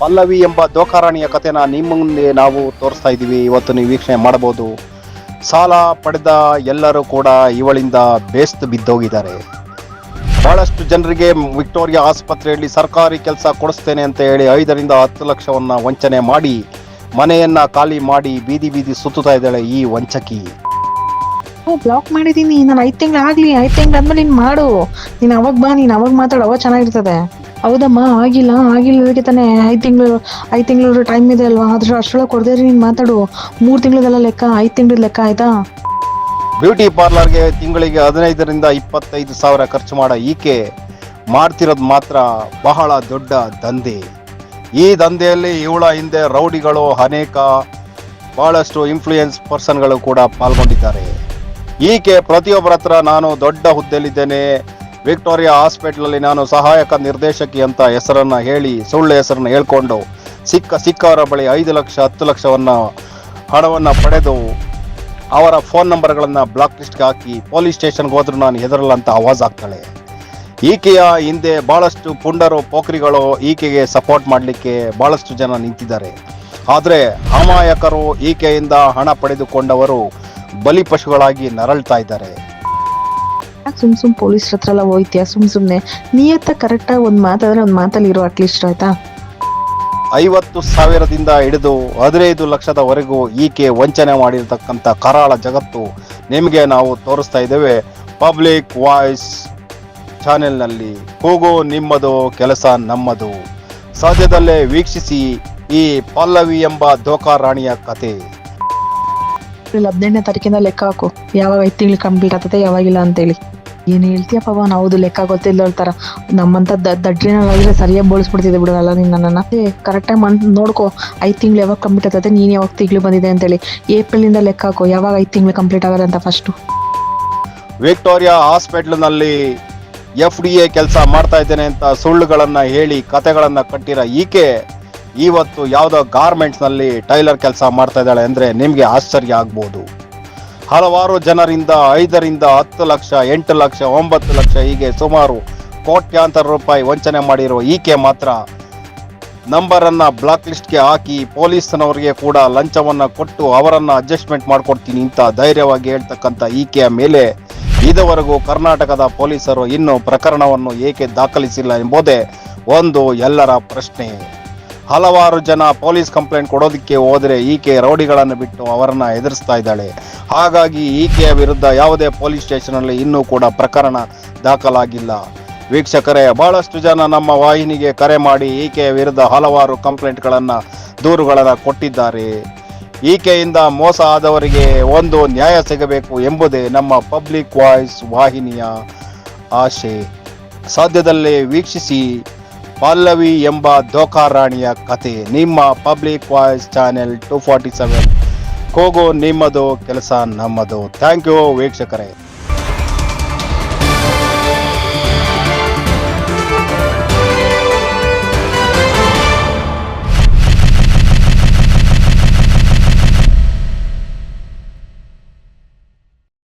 ಪಲ್ಲವಿ ಎಂಬ ದೋಕಾರಾಣಿಯ ಕಥೆನ ನಿಮ್ಮ ಮುಂದೆ ನಾವು ತೋರಿಸ್ತಾ ಇದ್ದೀವಿ. ಇವತ್ತು ನೀವು ವೀಕ್ಷಣೆ ಮಾಡಬಹುದು. ಸಾಲ ಪಡೆದ ಎಲ್ಲರೂ ಕೂಡ ಇವಳಿಂದ ಬೇಸ್ತು ಬಿದ್ದೋಗಿದ್ದಾರೆ. ಬಹಳಷ್ಟು ಜನರಿಗೆ ವಿಕ್ಟೋರಿಯಾ ಆಸ್ಪತ್ರೆಯಲ್ಲಿ ಸರ್ಕಾರಿ ಕೆಲಸ ಕೊಡಿಸ್ತೇನೆ ಅಂತ ಹೇಳಿ ಐದರಿಂದ ಹತ್ತು ಲಕ್ಷವನ್ನ ವಂಚನೆ ಮಾಡಿ, ಮನೆಯನ್ನ ಖಾಲಿ ಮಾಡಿ ಬೀದಿ ಬೀದಿ ಸುತ್ತುತ್ತಾ ಇದ್ದಾಳೆ ಈ ವಂಚಕಿ. ಬ್ಲಾಕ್ ಮಾಡಿದೀನಿ ನಾನು ಐದು ತಿಂಗಳು ಆಗ್ಲಿ, ಐದು ತಿಂಗಳು ಆದ್ಮೇಲೆ ನೀನ್ ಮಾಡು. ನೀನು ಅವಾಗ ಬಾ, ನೀನು ಅವಾಗ ಮಾತಾಡು, ಅವಾಗ ಚೆನ್ನಾಗಿರ್ತದೆ. ಹೌದಮ್ಮ, ಆಗಿಲ್ಲ ಆಗಿಲ್ಲ ಅದಕ್ಕೆ ತಾನೇ. ಐದು ತಿಂಗಳು ಐದು ತಿಂಗಳು ಟೈಮ್ ಇದೆ ಅಲ್ವಾ? ಅದ್ರ ಅಷ್ಟರೊಳಗೆ ಕೊಡದೇ ನೀನು ಮಾತಾಡು. ಮೂರು ತಿಂಗಳದೆಲ್ಲ ಲೆಕ್ಕ, ಐದು ತಿಂಗಳ ಲೆಕ್ಕ ಆಯ್ತಾ? ಬ್ಯೂಟಿ ಪಾರ್ಲರ್ಗೆ ತಿಂಗಳಿಗೆ ಹದಿನೈದರಿಂದ ಇಪ್ಪತ್ತೈದು ಸಾವಿರ ಖರ್ಚು ಮಾಡೋ ಈಕೆ ಮಾಡ್ತಿರೋದು ಮಾತ್ರ ಬಹಳ ದೊಡ್ಡ ದಂಧೆ. ಈ ದಂಧೆಯಲ್ಲಿ ಇವಳ ಹಿಂದೆ ರೌಡಿಗಳು, ಅನೇಕ ಬಹಳಷ್ಟು ಇನ್ಫ್ಲೂಯೆನ್ಸ್ ಪರ್ಸನ್ಗಳು ಕೂಡ ಪಾಲ್ಗೊಂಡಿದ್ದಾರೆ. ಈಕೆ ಪ್ರತಿಯೊಬ್ಬರ ಹತ್ರ ನಾನು ದೊಡ್ಡ ಹುದ್ದೆಯಲ್ಲಿದ್ದೇನೆ. ವಿಕ್ಟೋರಿಯಾ ಹಾಸ್ಪಿಟ್ಲಲ್ಲಿ ನಾನು ಸಹಾಯಕ ನಿರ್ದೇಶಕಿ ಅಂತ ಹೆಸರನ್ನ ಹೇಳಿ ಸುಳ್ಳು ಹೆಸರನ್ನ ಹೇಳ್ಕೊಂಡು ಸಿಕ್ಕ ಸಿಕ್ಕವರ ಬಳಿ ಐದು ಲಕ್ಷ, ಹತ್ತು ಲಕ್ಷವನ್ನ ಹಣವನ್ನ ಪಡೆದು ಅವರ ಫೋನ್ ನಂಬರ್ಗಳನ್ನು ಬ್ಲಾಕ್ ಲಿಸ್ಟ್ಗೆ ಹಾಕಿ ಪೊಲೀಸ್ ಸ್ಟೇಷನ್ಗೆ ಹೋದ್ರು ನಾನು ಹೆದರಲ್ಲ ಅಂತ ಆವಾಜ್ ಆಗ್ತಾಳೆ. ಈಕೆಯ ಹಿಂದೆ ಬಹಳಷ್ಟು ಪುಂಡರು, ಪೋಖ್ರಿಗಳು ಈಕೆಗೆ ಸಪೋರ್ಟ್ ಮಾಡಲಿಕ್ಕೆ ಬಹಳಷ್ಟು ಜನ ನಿಂತಿದ್ದಾರೆ. ಆದರೆ ಅಮಾಯಕರು ಈಕೆಯಿಂದ ಹಣ ಪಡೆದುಕೊಂಡವರು ಬಲಿಪಶುಗಳಾಗಿ ನರಳ್ತಾ ಇದ್ದಾರೆ. ಯಾಕೆ ಸುಮ್ ಸುಮ್ ಪೊಲೀಸ್ ಹತ್ರ ಎಲ್ಲ ಹೋಯ್ತೀಯ? ಸುಮ್ ಸುಮ್ನೆ. ನಿಯತ್ತ ಕರೆಕ್ಟಾಗಿ ಒಂದ್ ಮಾತಾದ್ರೆ ಒಂದ್ ಮಾತಲ್ಲಿ ಇರೋ ಅಟ್ಲೀಸ್ಟ್ ಆಯ್ತಾ? ಐವತ್ತು ಸಾವಿರದಿಂದ ಹಿಡಿದು ಹದಿನೈದು ಲಕ್ಷದವರೆಗೂ ಈಕೆ ವಂಚನೆ ಮಾಡಿರ್ತಕ್ಕಂಥ ಕರಾಳ ಜಗತ್ತು ನಿಮಗೆ ನಾವು ತೋರಿಸ್ತಾ ಇದ್ದೇವೆ. ಪಬ್ಲಿಕ್ ವಾಯ್ಸ್ ಚಾನೆಲ್ನಲ್ಲಿ ಹೋಗೋ ನಿಮ್ಮದು ಕೆಲಸ ನಮ್ಮದು. ಸದ್ಯದಲ್ಲೇ ವೀಕ್ಷಿಸಿ ಈ ಪಲ್ಲವಿ ಎಂಬ ದೋಖಾರಾಣಿಯ ಕತೆ. ಏಪ್ರಿಲ್ ಹದಿನೆಂಟನೇ ತಾರೀಕಿಂದ ಲೆಕ್ಕ ಹಾಕು. ಯಾವಾಗ ಐದು ತಿಂಗಳು ಕಂಪ್ಲೀಟ್ ಆಗ್ತದೆ ಯಾವಾಗಿಲ್ಲ ಅಂತೇಳಿ. ಏನ್ ಹೇಳ್ತೀಯ ಪವನ್ ಹೌದು, ಲೆಕ್ಕ ಗೊತ್ತಿಲ್ಲ ಹೇಳ್ತಾರ. ನಮ್ಮಂತ ದಡ್ರಿನಾಗಿದ್ರೆ ಸರಿಯಾಗಿ ಬೋಳಿಸ್ಬಿಡ್ತಿದ್ದೆ ಬಿಡಲ್ಲ ನೀನ್ ಕರೆಕ್ಟ್ ಕರೆಕ್ಟಾಗಿ ಮಂತ್ ನೋಡ್ಕೋ, ಐದು ತಿಂಗಳು ಯಾವಾಗ ಕಂಪ್ಲೀಟ್ ಆಗ್ತದೆ ನೀನು ಯಾವಾಗ ತಿಂಗಳು ಬಂದಿದೆ ಅಂತೇಳಿ. ಏಪ್ರಿಲ್ ಇಂದ ಲೆಕ್ಕ ಹಾಕೋ, ಯಾವಾಗ ಐದು ತಿಂಗಳು ಕಂಪ್ಲೀಟ್ ಆಗಲ್ಲ ಅಂತ ಫಸ್ಟ್ ವಿಕ್ಟೋರಿಯಾ ಹಾಸ್ಪಿಟ್ಲ್ನಲ್ಲಿ ಎಫ್ ಡಿ ಎ ಕೆಲಸ ಮಾಡ್ತಾ ಇದ್ದೇನೆ ಅಂತ ಸುಳ್ಳುಗಳನ್ನು ಹೇಳಿ ಕತೆಗಳನ್ನು ಕಟ್ಟಿರೋ ಈಕೆ. ಇವತ್ತು ಯಾವುದೋ ಗಾರ್ಮೆಂಟ್ಸ್ನಲ್ಲಿ ಟೈಲರ್ ಕೆಲಸ ಮಾಡ್ತಾ ಇದ್ದಾಳೆ ಅಂದರೆ ನಿಮಗೆ ಆಶ್ಚರ್ಯ ಆಗ್ಬೋದು. ಹಲವಾರು ಜನರಿಂದ ಐದರಿಂದ ಹತ್ತು ಲಕ್ಷ, ಎಂಟು ಲಕ್ಷ, ಒಂಬತ್ತು ಲಕ್ಷ, ಹೀಗೆ ಸುಮಾರು ಕೋಟ್ಯಾಂತರ ರೂಪಾಯಿ ವಂಚನೆ ಮಾಡಿರೋ ಈಕೆ ಮಾತ್ರ ನಂಬರನ್ನು ಬ್ಲಾಕ್ ಲಿಸ್ಟ್ಗೆ ಹಾಕಿ ಪೊಲೀಸ್ನವರಿಗೆ ಕೂಡ ಲಂಚವನ್ನು ಕೊಟ್ಟು ಅವರನ್ನು ಅಡ್ಜಸ್ಟ್ಮೆಂಟ್ ಮಾಡ್ಕೊಡ್ತೀನಿ ಅಂತ ಧೈರ್ಯವಾಗಿ ಹೇಳ್ತಕ್ಕಂಥ ಈಕೆಯ ಮೇಲೆ ಇದುವರೆಗೂ ಕರ್ನಾಟಕದ ಪೊಲೀಸರು ಇನ್ನೂ ಪ್ರಕರಣವನ್ನು ಏಕೆ ದಾಖಲಿಸಿಲ್ಲ ಎಂಬುದೇ ಒಂದು ಎಲ್ಲರ ಪ್ರಶ್ನೆ. ಹಲವಾರು ಜನ ಪೊಲೀಸ್ ಕಂಪ್ಲೇಂಟ್ ಕೊಡೋದಕ್ಕೆ ಹೋದರೆ ಈಕೆ ರೌಡಿಗಳನ್ನು ಬಿಟ್ಟು ಅವರನ್ನು ಎದುರಿಸ್ತಾ ಇದ್ದಾಳೆ. ಹಾಗಾಗಿ ಈಕೆಯ ವಿರುದ್ಧ ಯಾವುದೇ ಪೊಲೀಸ್ ಸ್ಟೇಷನಲ್ಲಿ ಇನ್ನೂ ಕೂಡ ಪ್ರಕರಣ ದಾಖಲಾಗಿಲ್ಲ. ವೀಕ್ಷಕರೇ, ಬಹಳಷ್ಟು ಜನ ನಮ್ಮ ವಾಹಿನಿಗೆ ಕರೆ ಮಾಡಿ ಈಕೆಯ ವಿರುದ್ಧ ಹಲವಾರು ಕಂಪ್ಲೇಂಟ್ಗಳನ್ನು ದೂರುಗಳನ್ನು ಕೊಟ್ಟಿದ್ದಾರೆ. ಈಕೆಯಿಂದ ಮೋಸ ಆದವರಿಗೆ ಒಂದು ನ್ಯಾಯ ಸಿಗಬೇಕು ಎಂಬುದೇ ನಮ್ಮ ಪಬ್ಲಿಕ್ ವಾಯ್ಸ್ ವಾಹಿನಿಯ ಆಶೆ. ಸಾಧ್ಯದಲ್ಲೇ ವೀಕ್ಷಿಸಿ ಪಲ್ಲವಿ ಎಂಬ ದೋಖಾರಾಣಿಯ ಕತೆ ನಿಮ್ಮ public voice channel two forty seven. ಕೂಗು ನಿಮ್ಮದು, ಕೆಲಸ ನಮ್ಮದು. ಥ್ಯಾಂಕ್ ಯು ವೀಕ್ಷಕರೇ.